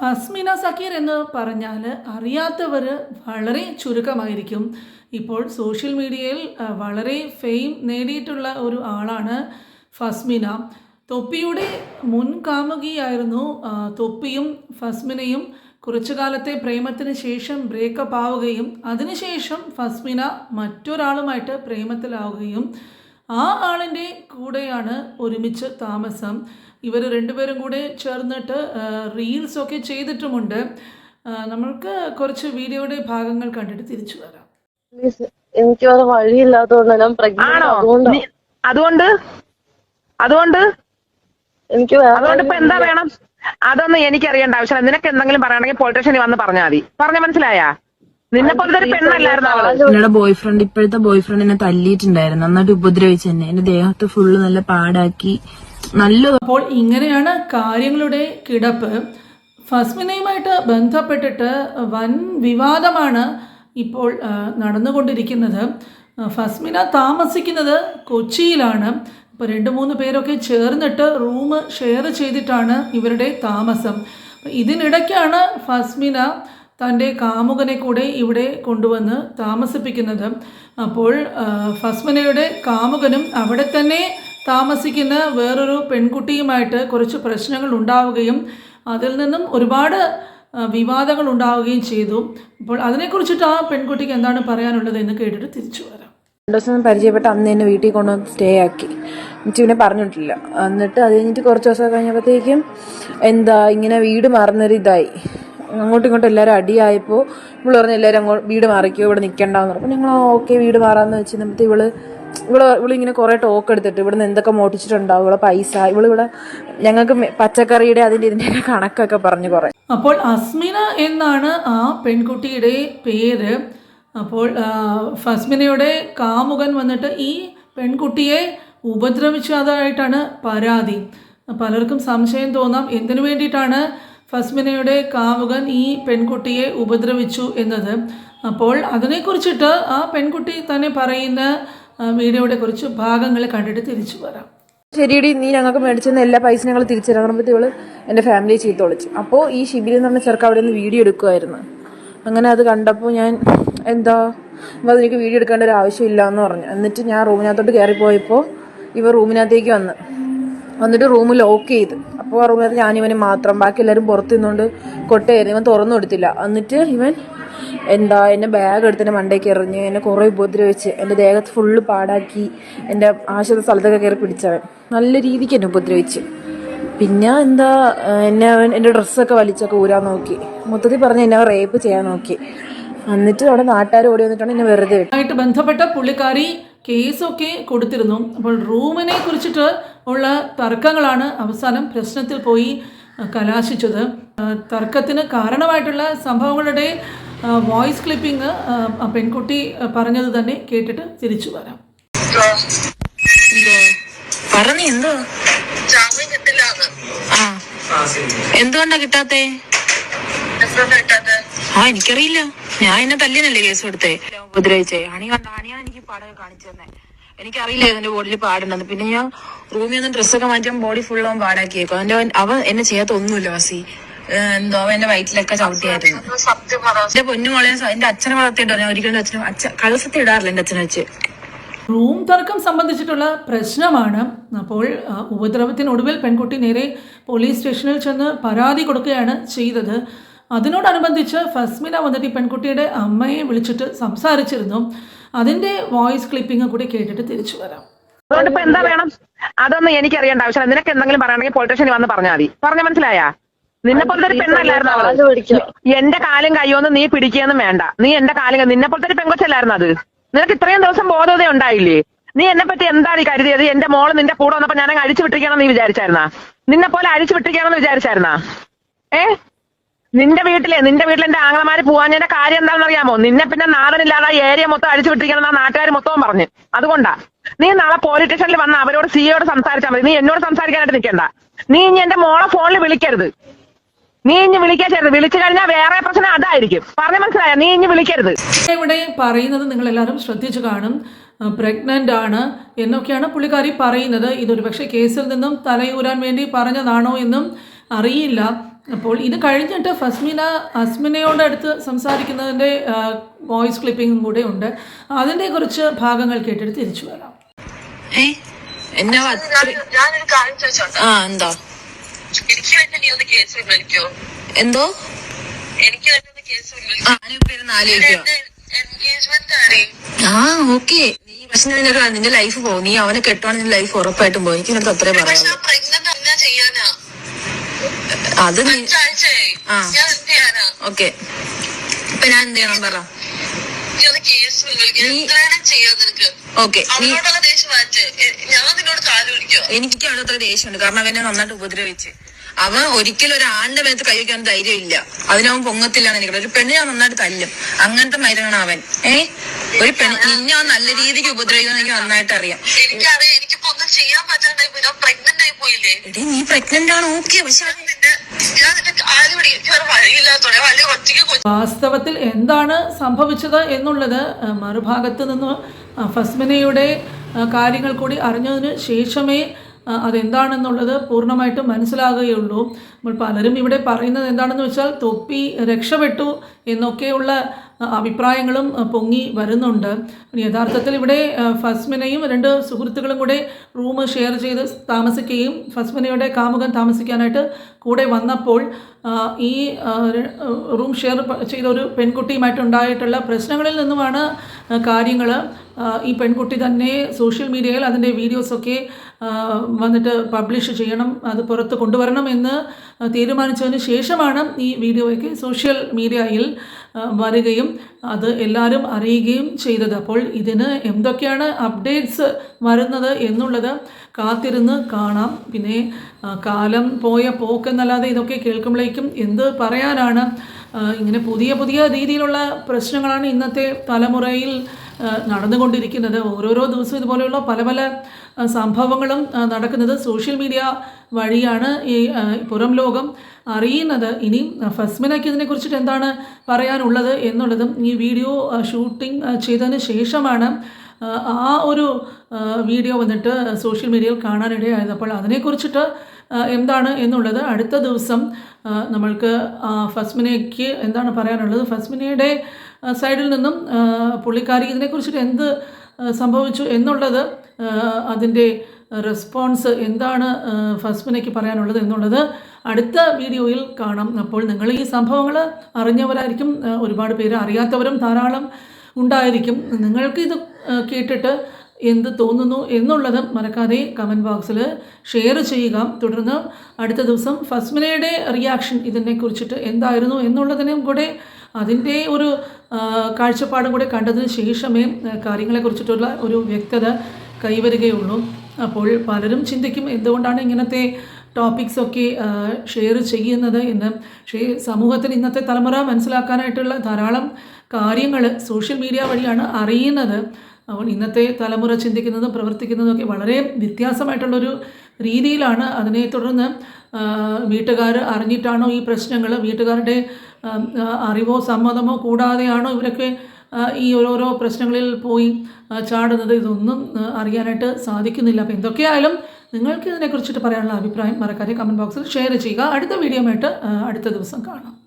ഫസ്മിന സക്കീർ എന്ന് പറഞ്ഞാൽ അറിയാത്തവർ വളരെ ചുരുക്കമായിരിക്കും. ഇപ്പോൾ സോഷ്യൽ മീഡിയയിൽ വളരെ ഫെയിം നേടിയിട്ടുള്ള ഒരു ആളാണ് ഫസ്മിന. തൊപ്പിയുടെ മുൻ കാമുകിയായിരുന്നു തൊപ്പിയും ഫസ്മിനയും. കുറച്ചു കാലത്തെ പ്രേമത്തിന് ശേഷം ബ്രേക്കപ്പ് ആവുകയും അതിനുശേഷം ഫസ്മിന മറ്റൊരാളുമായിട്ട് പ്രേമത്തിലാവുകയും ആ ആളിന്റെ കൂടെയാണ് ഒരുമിച്ച് താമസം. ഇവർ രണ്ടുപേരും കൂടെ ചേർന്നിട്ട് റീൽസൊക്കെ ചെയ്തിട്ടുമുണ്ട്. നമ്മൾക്ക് കുറച്ച് വീഡിയോയുടെ ഭാഗങ്ങൾ കണ്ടിട്ട് തിരിച്ചു വരാം. എനിക്ക് വേറെ വഴിയില്ലാത്തതുകൊണ്ട് ഞാൻ പ്രഗ്നന്റ് ആണോ? അതുകൊണ്ട്? അതുകൊണ്ട്? എനിക്ക് അതുകൊണ്ട് ഇപ്പൊ എന്താ വേണം? അതൊന്നും എനിക്കറിയേണ്ട ആവശ്യമില്ല. നിനക്ക് എന്തെങ്കിലും പറയണമെങ്കിൽ സ്റ്റേഷനിൽ വന്ന് പറഞ്ഞാൽ മതി. പറഞ്ഞ മനസ്സിലായാ? നിന്നെ പോലത്തെ ഒരു പെണ്ണല്ലായിരുന്നു അവൾ? എന്നോട് ബോയ് ഫ്രണ്ട് ഇപ്പോഴത്തെ ബോയ് ഫ്രണ്ട് എന്നെ തല്ലിയിട്ടുണ്ടായിരുന്നു. നന്നായിട്ട് ഉപദ്രവിച്ചു എന്നെ. എന്റെ ദേഹത്ത് ഫുള്ള് നല്ല പാടാക്കി. നല്ല അപ്പോൾ ഇങ്ങനെയാണ് കാര്യങ്ങളുടെ കിടപ്പ്. ഫസ്മിനയുമായിട്ട് ബന്ധപ്പെട്ടിട്ട് വൻ വിവാദമാണ് ഇപ്പോൾ നടന്നുകൊണ്ടിരിക്കുന്നത്. ഫസ്മിന താമസിക്കുന്നത് കൊച്ചിയിലാണ്. ഇപ്പോൾ രണ്ട് മൂന്ന് പേരൊക്കെ ചേർന്നിട്ട് റൂം ഷെയർ ചെയ്തിട്ടാണ് ഇവരുടെ താമസം. ഇതിനിടയ്ക്കാണ് ഫസ്മിന തന്റെ കാമുകനെ കൂടെ ഇവിടെ കൊണ്ടുവന്ന് താമസിപ്പിക്കുന്നത്. അപ്പോൾ ഫസ്മനയുടെ കാമുകനും അവിടെ തന്നെ താമസിക്കുന്ന വേറൊരു പെൺകുട്ടിയുമായിട്ട് കുറച്ച് പ്രശ്നങ്ങൾ ഉണ്ടാവുകയും അതിൽ നിന്നും ഒരുപാട് വിവാദങ്ങൾ ഉണ്ടാവുകയും ചെയ്തു. അപ്പോൾ അതിനെക്കുറിച്ചിട്ട് ആ പെൺകുട്ടിക്ക് എന്താണ് പറയാനുള്ളത് എന്ന് കേട്ടിട്ട് തിരിച്ചു വരാം. രണ്ടു ദിവസം പരിചയപ്പെട്ട് അന്ന് എന്നെ വീട്ടിൽ കൊണ്ടുവന്ന് സ്റ്റേ ആക്കി. എനിക്ക് പിന്നെ പറഞ്ഞിട്ടില്ല. എന്നിട്ട് അത് കഴിഞ്ഞിട്ട് കുറച്ച് ദിവസം കഴിഞ്ഞപ്പോഴത്തേക്കും എന്താ ഇങ്ങനെ വീട് മാറുന്നൊരു ഇതായി അങ്ങോട്ടും ഇങ്ങോട്ടും എല്ലാവരും അടിയായപ്പോൾ ഇവൾ പറഞ്ഞു എല്ലാവരും അങ്ങോട്ട് വീട് മാറിക്കോ ഇവിടെ നിൽക്കണ്ടെന്ന് പറഞ്ഞു. ഞങ്ങൾ ഓക്കെ വീട് മാറാമെന്ന് വെച്ച് നമുക്ക് ഇവൾ ഇവൾ ഇവളിങ്ങനെ കുറേ ടോക്ക് എടുത്തിട്ട് ഇവിടുന്ന് എന്തൊക്കെ മോട്ടിച്ചിട്ടുണ്ടാവും ഇവളെ പൈസ ഇവളിവിടെ ഞങ്ങൾക്ക് പച്ചക്കറിയുടെ അതിന്റെ ഇതിന്റെയൊക്കെ കണക്കൊക്കെ പറഞ്ഞു കുറേ. അപ്പോൾ അസ്മിന എന്നാണ് ആ പെൺകുട്ടിയുടെ പേര്. അപ്പോൾ ഫസ്മിനയുടെ കാമുകൻ വന്നിട്ട് ഈ പെൺകുട്ടിയെ ഉപദ്രവിച്ചതായിട്ടാണ് പരാതി. പലർക്കും സംശയം തോന്നാം. എന്തിനു വേണ്ടിയിട്ടാണ് ഫസ്മിനയുടെ കാമുകൻ ഈ പെൺകുട്ടിയെ ഉപദ്രവിച്ചു എന്നത്. അപ്പോൾ അതിനെക്കുറിച്ചിട്ട് ആ പെൺകുട്ടി തന്നെ പറയുന്ന വീഡിയോയുടെ കുറിച്ച് ഭാഗങ്ങൾ കണ്ടിട്ട് തിരിച്ചു വരാം. ശരിയടി നീ ഞങ്ങൾക്ക് മേടിച്ചെന്ന എല്ലാ പൈസ ഞങ്ങൾ തിരിച്ചു പറയുമ്പോൾ ഇവൾ എന്റെ ഫാമിലി ചീത്ത വിളിച്ചു അപ്പോൾ ഈ ഷിബിരി എന്ന് പറഞ്ഞ ചെറുക്ക അവിടെ നിന്ന് വീഡിയോ എടുക്കുമായിരുന്നു അങ്ങനെ അത് കണ്ടപ്പോൾ ഞാൻ എന്താ അപ്പോൾ എനിക്ക് വീഡിയോ എടുക്കേണ്ട ഒരു ആവശ്യമില്ല എന്ന് പറഞ്ഞു. എന്നിട്ട് ഞാൻ റൂമിനകത്തോട്ട് കയറിപ്പോയപ്പോൾ ഇവ റൂമിനകത്തേക്ക് വന്ന്. വന്നിട്ട് റൂം ലോക്ക് ചെയ്ത്. അപ്പോൾ ആ റൂമിനകത്ത് ഞാനിവന് മാത്രം. ബാക്കി എല്ലാവരും പുറത്ത് നിന്നുകൊണ്ട് കൊട്ടയായിരുന്നു. ഇവൻ തുറന്നു കൊടുത്തില്ല. എന്നിട്ട് ഇവൻ എന്താ എന്നെ ബാഗ് എടുത്ത് എന്റെ മണ്ടയ്ക്ക് എറിഞ്ഞ് എന്നെ കുറേ ഉപദ്രവിച്ച് എന്റെ ദേഹത്ത് ഫുള്ള് പാടാക്കി എന്റെ ആശുപത്രി സ്ഥലത്തൊക്കെ കയറി പിടിച്ചവൻ. നല്ല രീതിക്ക് എന്നെ ഉപദ്രവിച്ച്. പിന്നെ എന്താ എന്നെ അവൻ എന്റെ ഡ്രസ്സൊക്കെ വലിച്ചൊക്കെ ഊരാൻ നോക്കി. മൊത്തത്തിൽ പറഞ്ഞ് എന്നെ റേപ്പ് ചെയ്യാൻ നോക്കി. എന്നിട്ട് അവിടെ നാട്ടുകാർ ഓടി വന്നിട്ടാണ് എന്നെ വെറുതെ ആയിട്ട് ബന്ധപ്പെട്ട പുള്ളിക്കാരി കേസൊക്കെ കൊടുത്തിരുന്നു. അപ്പോൾ റൂമിനെ കുറിച്ചിട്ട് ഉള്ള തർക്കങ്ങളാണ് അവസാനം പ്രശ്നത്തിൽ പോയി കലാശിച്ചത്. തർക്കത്തിന് കാരണമായിട്ടുള്ള സംഭവങ്ങളുടെ വോയിസ് ക്ലിപ്പിംഗ് പെൺകുട്ടി പറഞ്ഞത് തന്നെ കേട്ടിട്ട് തിരിച്ചു വരാം. പറഞ്ഞു എന്തോ? എന്തുകൊണ്ടാ കിട്ടാത്തെ? ആ എനിക്കറിയില്ല. ഞാൻ എന്നെ തല്ലിനല്ലേ കേസ് കൊടുത്തേ. ഉപദ്രവിച്ചേ. അണി കണ്ട എനിക്ക് പാടൊക്കെ കാണിച്ചു തന്നെ. എനിക്കറിയില്ല ഇതിന്റെ ബോഡിയിൽ പാടുണ്ടെന്ന്. പിന്നെ ഞാൻ റൂമിൽ നിന്ന് ഡ്രസ്സൊക്കെ മാറ്റാൻ ബോഡി ഫുൾ അവൻ പാടാക്കിയേക്കും. അവന്റെ അവൻ- എന്നെ ചെയ്യാത്ത ഒന്നുമില്ല വസി എന്തോ അവൻ എന്റെ വയറ്റിലൊക്കെ ചവിട്ടിയായിരുന്നു. എന്റെ പൊന്നുമോളെ എന്റെ അച്ഛനെ വളർത്തിയിട്ടോ ഞാൻ ഒരിക്കലും അച്ഛനും അച്ഛൻ കള്ളസത്തി ഇടാറില്ല എന്റെ അച്ഛനെ വെച്ച്. റൂം തർക്കം സംബന്ധിച്ചിട്ടുള്ള പ്രശ്നമാണ്. അപ്പോൾ ഉപദ്രവത്തിനൊടുവിൽ പെൺകുട്ടി നേരെ പോലീസ് സ്റ്റേഷനിൽ ചെന്ന് പരാതി കൊടുക്കുകയാണ് ചെയ്തത്. അതിനോടനുബന്ധിച്ച് ഫസ്മിന വന്നിട്ട് ഈ പെൺകുട്ടിയുടെ അമ്മയെ വിളിച്ചിട്ട് സംസാരിച്ചിരുന്നു. അതിന്റെ വോയിസ് ക്ലിപ്പിംഗ് കൂടി കേട്ടിട്ട് തിരിച്ചു വരാം. അതുകൊണ്ട് ഇപ്പൊ എന്താ വേണം? അതൊന്നും എനിക്ക് അറിയേണ്ട ആവശ്യമില്ല. നിനക്ക് എന്തെങ്കിലും പറയണമെങ്കിൽ പൊളിറ്റീഷ്യൻ വന്ന് പറഞ്ഞാൽ മതി. പറഞ്ഞ മനസ്സിലായാ? നിന്നെ പോലത്തെ ഒരു പെണ്ണല്ലായിരുന്നു അവൾ? എന്റെ കാലും കയ്യൊന്നും നീ പിടിക്കുകയൊന്നും വേണ്ട. നീ എന്റെ കാലും നിന്നെ പോലത്തെ ഒരു പെങ്കൊച്ചല്ലായിരുന്നു അത്? നിനക്ക് ഇത്രയും ദിവസം ബോധത ഉണ്ടായില്ലേ? നീ എന്നെ പറ്റി എന്താണ് ഈ കരുതിയത്? എന്റെ മോൾ നിന്റെ കൂടെ വന്നപ്പോ ഞാൻ അങ്ങ് അഴിച്ചു വിട്ടിരിക്കണം നീ വിചാരിച്ചായിരുന്നാ? നിന്നെ പോലെ അഴിച്ചു വിട്ടിരിക്കണം വിചാരിച്ചായിരുന്നാ? ഏ? നിന്റെ വീട്ടിലെ നിന്റെ വീട്ടിൽ എന്റെ ആങ്ങളമാര് പോവാഞ്ഞതിന്റെ കാര്യം എന്താണെന്ന് അറിയാമോ നിന്നെ പിന്നെ നാടനില്ലാതെ ഏരിയ മൊത്തം അഴിച്ചു വിട്ടിരിക്കണം എന്നാ നാട്ടുകാർ മൊത്തവും പറഞ്ഞു. അതുകൊണ്ടാ. നീ നാളെ പോലീസ് സ്റ്റേഷനിൽ വന്ന അവരോട് സിയോട് സംസാരിച്ചാൽ മതി. നീ എന്നോട് സംസാരിക്കാനായിട്ട് നിൽക്കണ്ട നീ ഇനി എന്റെ മോളെ ഫോണിൽ വിളിക്കരുത്. നീ ഇനി വിളിക്കരുത് വിളിച്ചു കഴിഞ്ഞാൽ വേറെ പ്രശ്നം അതായിരിക്കും. പറഞ്ഞ മനസ്സിലായ? നീ ഇനി വിളിക്കരുത്. ഇവിടെ പറയുന്നത് നിങ്ങൾ എല്ലാവരും ശ്രദ്ധിച്ചു കാണും. പ്രഗ്നന്റ് ആണ് എന്നൊക്കെയാണ് പുള്ളിക്കാരി പറയുന്നത്. ഇതൊരു പക്ഷേ കേസിൽ നിന്നും തലയൂരാൻ വേണ്ടി പറഞ്ഞതാണോ എന്നും അറിയില്ല. അപ്പോൾ ഇത് കഴിഞ്ഞിട്ട് ഫസ്മിന അസ്മിനയോട് അടുത്ത് സംസാരിക്കുന്നതിന്റെ വോയിസ് ക്ലിപ്പിംഗും കൂടെ ഉണ്ട്. അതിന്റെ കുറച്ച് ഭാഗങ്ങൾ കേട്ടിട്ട് തിരിച്ചു വരാം. എന്താ? എന്തോ? എനിക്ക് ആ ഓക്കെ. നീ പക്ഷെ നിന്റെ നിന്റെ ലൈഫ് പോകും നീ അവനെ കെട്ടുവാണെങ്കിൽ നിന്റെ ലൈഫ് ഉറപ്പായിട്ടും പോകും എനിക്ക് അത്രേ ചെയ്യാനാ അത് നീ ആ. ഞാൻ ഓക്കെ. ഇപ്പൊ ഞാൻ എന്ത് ചെയ്യണം പറ ഓക്കെ. ദേഷ്യം ഞാൻ എനിക്ക് അവിടെ അത്ര ദേഷ്യമുണ്ട്. കാരണം അവനെ നന്നായിട്ട് ഉപദ്രവിച്ച്. അവൻ ഒരിക്കലും ഒരു ആണിന്റെ മേത്ത് കൈ വയ്ക്കാൻ ധൈര്യം ഇല്ല അതിനവൻ പൊങ്ങത്തില്ലാന്ന് എനിക്ക് ഒരു പെണ്ണിനെ അവൻ നന്നായിട്ട് തല്ലും. അങ്ങനത്തെ മരുന്നാണ് അവൻ. ഏ? ഒരു പെണ്ണ് നിന്നെ അവൻ നല്ല രീതിക്ക് ഉപദ്രവിക്കുമെന്ന് എനിക്ക് നന്നായിട്ട് അറിയാം. ഞാൻ എടി നീ പ്രഗ്നന്റ് ആണ്? ഓക്കെ പക്ഷെ വാസ്തവത്തിൽ എന്താണ് സംഭവിച്ചത് എന്നുള്ളത് മറുഭാഗത്ത് നിന്ന് ഫസ്മിനയുടെ കാര്യങ്ങൾ കൂടി അറിഞ്ഞതിന് ശേഷമേ അതെന്താണെന്നുള്ളത് പൂർണമായിട്ടും മനസ്സിലാകുകയുള്ളൂ. നമ്മൾ പലരും ഇവിടെ പറയുന്നത് എന്താണെന്ന് വെച്ചാൽ തൊപ്പി രക്ഷപ്പെട്ടു എന്നൊക്കെയുള്ള അഭിപ്രായങ്ങളും പൊങ്ങി വരുന്നുണ്ട്. യഥാർത്ഥത്തിൽ ഇവിടെ ഫസ്മനയും രണ്ട് സുഹൃത്തുക്കളും കൂടെ റൂം ഷെയർ ചെയ്ത് താമസിക്കുകയും ഫസ്മിനയുടെ കാമുകൻ താമസിക്കാനായിട്ട് കൂടെ വന്നപ്പോൾ ഈ റൂം ഷെയർ ചെയ്ത ഒരു പെൺകുട്ടിയുമായിട്ട് ഉണ്ടായിട്ടുള്ള പ്രശ്നങ്ങളിൽ നിന്നുമാണ് കാര്യങ്ങൾ ഈ പെൺകുട്ടി തന്നെ സോഷ്യൽ മീഡിയയിൽ അതിന്റെ വീഡിയോസൊക്കെ വന്നിട്ട് പബ്ലിഷ് ചെയ്യണം അത് പുറത്ത് കൊണ്ടുവരണം എന്ന് തീരുമാനിച്ചതിന് ശേഷമാണ് ഈ വീഡിയോയ്ക്ക് സോഷ്യൽ മീഡിയയിൽ വരികയും അത് എല്ലാവരും അറിയുകയും ചെയ്തത്. അപ്പോൾ ഇതിന് എന്തൊക്കെയാണ് അപ്ഡേറ്റ്സ് വരുന്നത് എന്നുള്ളത് കാത്തിരുന്ന് കാണാം. പിന്നെ കാലം പോയ പോക്കെന്നല്ലാതെ ഇതൊക്കെ കേൾക്കുമ്പോഴേക്കും എന്ത് പറയാനാണ്? ഇങ്ങനെ പുതിയ പുതിയ രീതിയിലുള്ള പ്രശ്നങ്ങളാണ് ഇന്നത്തെ തലമുറയിൽ നടന്നുകൊണ്ടിരിക്കുന്നത്. ഓരോരോ ദിവസവും ഇതുപോലെയുള്ള പല പല സംഭവങ്ങളും നടക്കുന്നത് സോഷ്യൽ മീഡിയ വഴിയാണ് ഈ പുറം ലോകം അറിയുന്നത്. ഇനി ഫസ്മിനയ്ക്ക് ഇതിനെക്കുറിച്ചിട്ട് എന്താണ് പറയാനുള്ളത് എന്നുള്ളതും ഈ വീഡിയോ ഷൂട്ടിംഗ് ചെയ്തതിന് ശേഷമാണ് ആ, ഒരു വീഡിയോ വന്നിട്ട് സോഷ്യൽ മീഡിയയിൽ കാണാനിടയായത്. അപ്പോൾ അതിനെക്കുറിച്ചിട്ട് എന്താണ് എന്നുള്ളത് അടുത്ത ദിവസം നമ്മൾക്ക് ഫസ്മിനയ്ക്ക് എന്താണ് പറയാനുള്ളത്? ഫസ്മിനയുടെ സൈഡിൽ നിന്നും പുള്ളിക്കാരി ഇതിനെക്കുറിച്ചിട്ട് എന്ത് സംഭവിച്ചു എന്നുള്ളത് അതിന്റെ റെസ്പോൺസ് എന്താണ് ഫസ്മിനയ്ക്ക് പറയാനുള്ളത് എന്നുള്ളത് അടുത്ത വീഡിയോയിൽ കാണാം. അപ്പോൾ നിങ്ങൾ ഈ സംഭവങ്ങൾ അറിഞ്ഞവരായിരിക്കും ഒരുപാട് പേര് അറിയാത്തവരും ധാരാളം ഉണ്ടായിരിക്കും. നിങ്ങൾക്ക് ഇത് കേട്ടിട്ട് എന്ത് തോന്നുന്നു എന്നുള്ളത് മറക്കാതെ കമന്റ് ബോക്സിൽ ഷെയർ ചെയ്യുക. തുടർന്ന് അടുത്ത ദിവസം ഫസ്മിനയുടെ റിയാക്ഷൻ ഇതിനെക്കുറിച്ചിട്ട് എന്തായിരുന്നു എന്നുള്ളതിനും കൂടെ അതിന്റെ ഒരു കാഴ്ചപ്പാടും കൂടെ കണ്ടതിന് ശേഷമേ കാര്യങ്ങളെ കാര്യങ്ങളെക്കുറിച്ചിട്ടുള്ള ഒരു വ്യക്തത കൈവരികയുള്ളൂ. അപ്പോൾ പലരും ചിന്തിക്കും എന്തുകൊണ്ടാണ് ഇങ്ങനത്തെ ടോപ്പിക്സൊക്കെ ഷെയർ ചെയ്യുന്നത് എന്ന്. പക്ഷേ സമൂഹത്തിൽ ഇന്നത്തെ തലമുറ മനസ്സിലാക്കാനായിട്ടുള്ള ധാരാളം കാര്യങ്ങൾ സോഷ്യൽ മീഡിയ വഴിയാണ് അറിയുന്നത്. അപ്പോൾ ഇന്നത്തെ തലമുറ ചിന്തിക്കുന്നതും പ്രവർത്തിക്കുന്നതും ഒക്കെ വളരെ വ്യത്യാസമായിട്ടുള്ളൊരു രീതിയിലാണ് അതിനെ തുടർന്ന് വീട്ടുകാർ അറിഞ്ഞിട്ടാണോ ഈ പ്രശ്നങ്ങൾ? വീട്ടുകാരുടെ അറിവോ സമ്മതമോ കൂടാതെയാണോ ഇവരൊക്കെ ഈ ഓരോരോ പ്രശ്നങ്ങളിൽ പോയി ചാടുന്നത്? ഇതൊന്നും അറിയാനായിട്ട് സാധിക്കുന്നില്ല. അപ്പോൾ എന്തൊക്കെയായാലും നിങ്ങൾക്ക് ഇതിനെക്കുറിച്ചിട്ട് പറയാനുള്ള അഭിപ്രായം മറക്കാതെ കമന്റ് ബോക്സിൽ ഷെയർ ചെയ്യുക. അടുത്ത വീഡിയോ ആയിട്ട് അടുത്ത ദിവസം കാണാം.